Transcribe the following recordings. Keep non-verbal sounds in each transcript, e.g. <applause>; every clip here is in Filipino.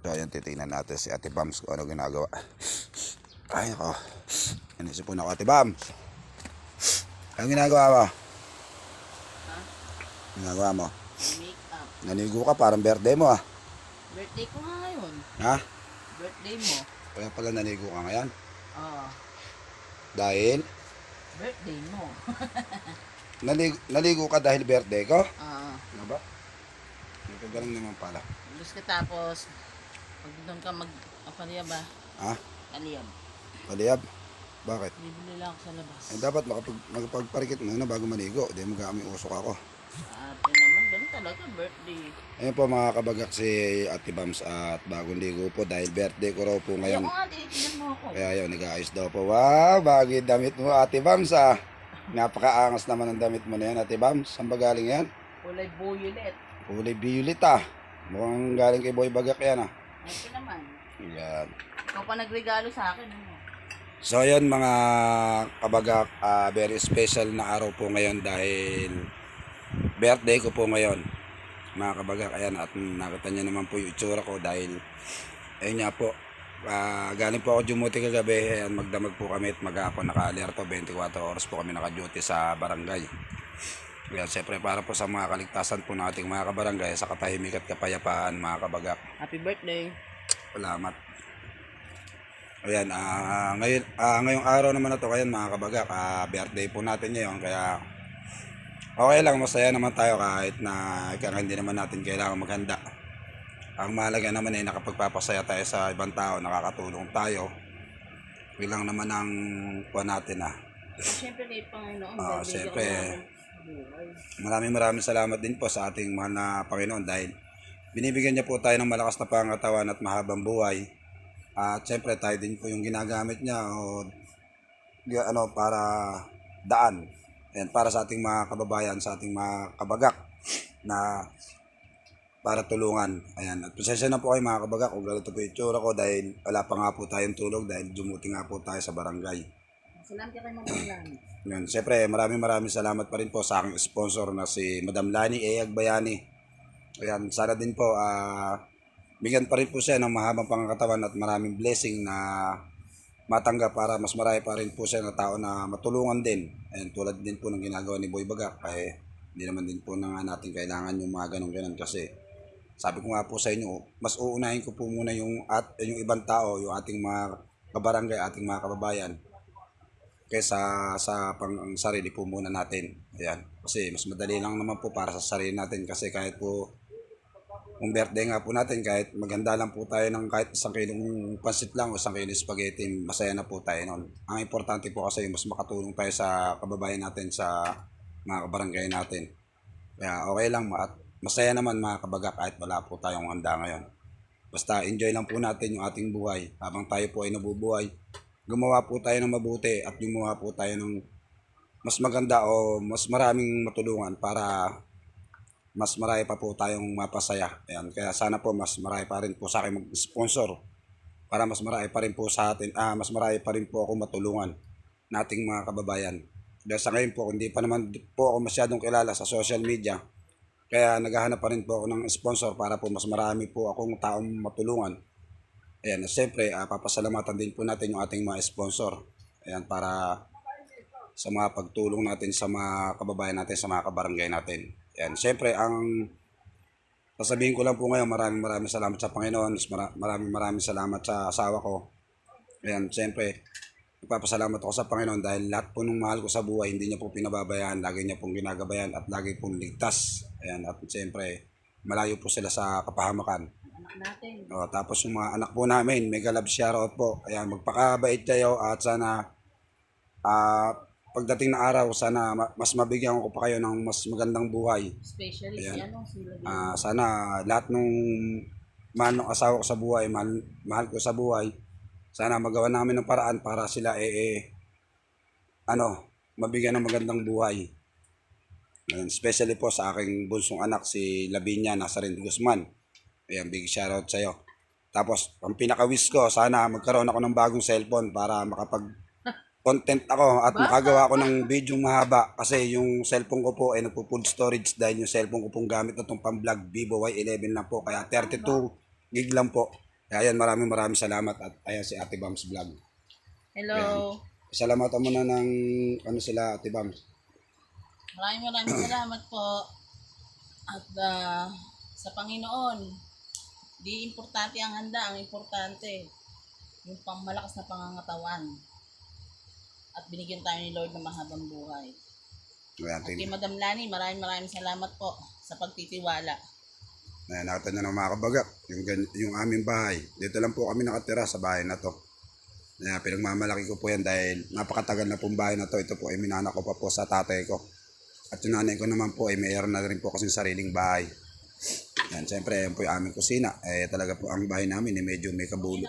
So, ayan, titingnan natin si Ate Bams kung ano ginagawa. Ay, ako. Inisip po na ako, Ate Bams. Anong ginagawa mo? Ginagawa mo? Make up. Nanigo ka, parang birthday mo ah. Birthday ko nga ngayon. Ha? Birthday mo. Kaya pala nanigo ka ngayon. Oo. Dahil, birthday mo. <laughs> naligo, naligo ka dahil birthday ko? Oo. Ano ba? Ganun naman pala. Ka tapos, pag doon ka mag, apaliyab ba? Ha? Aliyab. Paliyab? Bakit? Bibili lang ako sa labas. Eh, dapat makapag, magpagparikit muna bago maligo. Di mag-aaming usok ako. Ate naman, ganun talaga, birthday. Ayun po mga kabagak si Ate Bams at bagong ligo po dahil birthday ko raw po ngayon. ko nga, tinitignan mo ako. Kaya yun, nag-aayos daw po. Wow, bagay damit mo Ate Bams ah. Napakaangas naman ang damit mo na yan Ate Bams. Saan ba galing yan? Kulay violet. Kulay violet ah. Mukhang galing kay Boy Bagak yan ah. Ate naman. Yan. Ikaw pa nagregalo sa akin. Ano? So yun mga kabagak, ah, very special na araw po ngayon dahil birthday ko po ngayon. Mga kabagak, ayan at nakita niyo naman po yung itsura ko dahil ayun nga po, ah, galing po ako dumuti kagabi, ayan magdamag po kami at maghapon naka-alerto, 24 oras po kami naka-duty sa barangay. Ayan, siyempre para po sa mga kaligtasan po nating mga kabarangay sa katahimik at kapayapaan mga kabagak. Happy birthday. Salamat. Ayan, ah ngayon, ah ngayong araw naman na to, kayan mga kabagak, ah birthday po natin ngayon, kaya okay lang, masaya naman tayo kahit na ika nga hindi naman natin kailangan maghanda. Ang mahalaga naman ay nakapagpapasaya tayo sa ibang tao, nakakatulong tayo. Bilang naman ang kuha natin ah. Siyempre, ni Panginoon. Bibigyan siyempre. Maraming maraming salamat din po sa ating mahal na Panginoon dahil binibigyan niya po tayo ng malakas na pangatawan at mahabang buhay. At siyempre tayo din po yung ginagamit niya o ano para daan. Ayan, para sa ating mga kababayan, sa ating mga kabagak na para tulungan. Ayan, at pasensya na po kayo mga kabagak kung ganito po itsura ko dahil wala pa nga po tayong tulog dahil dumuti nga po tayo sa barangay. Salamat ka kay Mama Lani. Yun, siyempre maraming maraming salamat pa rin po sa aking sponsor na si Madam Lani Eyag Bayani. Ayan, sana din po ah bigyan pa rin po siya ng mahabang pangkatawan at maraming blessing na matanggap para mas marami pa rin po siya na tao na matulungan din. Ayan, tulad din po ng ginagawa ni Boy Bagak. Kaya hindi naman din po na natin kailangan yung mga ganong ganon kasi sabi ko nga po sa inyo, mas uunahin ko po muna yung, at, yung ibang tao, yung ating mga kabarangay, ating mga kababayan kaysa sa pang ang sarili po muna natin. Ayan. Kasi mas madali lang naman po para sa sarili natin kasi kahit po kung birthday nga po natin, kahit maganda lang po tayo ng kahit isang kilong pansit lang o isang kilong spaghetti, masaya na po tayo nun. Ang importante po kasi mas makatulong tayo sa kababayan natin, sa mga kabarangay natin. Kaya okay lang at masaya naman mga kabaga kahit wala po tayong handa ngayon. Basta enjoy lang po natin yung ating buhay habang tayo po ay nabubuhay. Gumawa po tayo ng mabuti at gumawa po tayo ng mas maganda o mas maraming matulungan para mas marami pa po tayong mapasaya. Ayan. Kaya sana po mas marami pa rin po sa akin mag-sponsor para mas marami pa rin po sa atin, ah, mas marami pa rin po ako matulungan nating mga kababayan. Dahil sa ngayon po, hindi pa naman po ako masyadong kilala sa social media. Kaya naghahanap pa rin po ako ng sponsor para po mas marami po akong taong matulungan. Ayan, siyempre, ah, papasalamatan din po natin yung ating mga sponsor. Ayan, para sa mga pagtulong natin sa mga kababayan natin, sa mga kabarangay natin. Ayan, siyempre, ang sasabihin ko lang po ngayon, maraming maraming salamat sa Panginoon, maraming maraming salamat sa asawa ko. Ayan, siyempre, nagpapasalamat ako sa Panginoon dahil lahat po ng mahal ko sa buhay, hindi niya po pinababayaan, lagi niya pong ginagabayan at lagi pong ligtas. Ayan, at siyempre, malayo po sila sa kapahamakan. Anak natin. O, tapos yung mga anak po namin, mega love shoutout po. Ayan, magpakabait kayo at sana ah pagdating na araw, sana ma- mas mabigyan ko pa kayo ng mas magandang buhay. Especially si Ayan. ano, si Labi. Ah, sana lahat nung mahal ng asawa ko sa buhay, mahal, mahal ko sa buhay, sana magawa namin ng paraan para sila eh, eh ano, mabigyan ng magandang buhay. Ayan, especially po sa aking bunsong anak si Lavinia Nazarin Guzman. Ayan, big shoutout sa iyo. Tapos, ang pinaka-wish ko, sana magkaroon ako ng bagong cellphone para makapag <laughs> content ako at makagawa ako ng video mahaba kasi yung cellphone ko po ay nagpo full storage dahil yung cellphone ko pong gamit na itong pang vlog Vivo Y11 lang po kaya 32 gig lang po Kaya yan, maraming maraming salamat at ayan si Ate Bams Vlog. Hello. Salamatan mo na ng ano sila Ate Bams. Maraming maraming salamat po. At ah, sa Panginoon, di importante ang handa, ang importante yung pangmalakas na pangangatawan. At binigyan tayo ni Lord ng mahabang buhay. Ayan, At kay tingnan. Madam Lani, maraming maraming salamat po sa pagtitiwala. Ayan, nakita nyo ng mga kabagak, yung, yung aming bahay. Dito lang po kami nakatira sa bahay na to. Ayan, pinagmamalaki ko po yan dahil napakatagal na pong bahay na to. Ito po ay minana ko pa po sa tatay ko. At yung nanay ko naman po ay mayroon na rin po kasing sariling bahay. Yan, siyempre, yan po yung aming kusina. Eh, talaga po ang bahay namin eh, medyo may kabulo.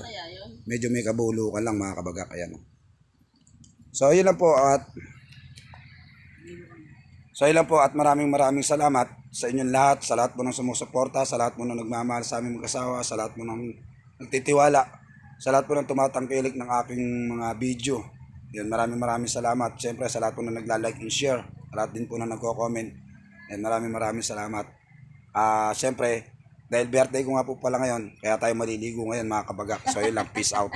Medyo may kabulukan lang mga kabagak. Ayan. So, yun lang po at So, yun lang po at maraming maraming salamat sa inyong lahat, sa lahat po ng sumusuporta, sa lahat po ng nagmamahal sa aming mag-asawa, sa lahat po ng nagtitiwala, sa lahat po ng tumatangkilik ng aking mga video. Yun, maraming maraming salamat. Siyempre, sa lahat po na nagla-like and share, sa lahat din po na nagko-comment. Yan, maraming maraming salamat. Ah, siyempre, dahil birthday ko nga po pala ngayon, kaya tayo maliligo ngayon mga kabagak. So, yun lang. Peace out.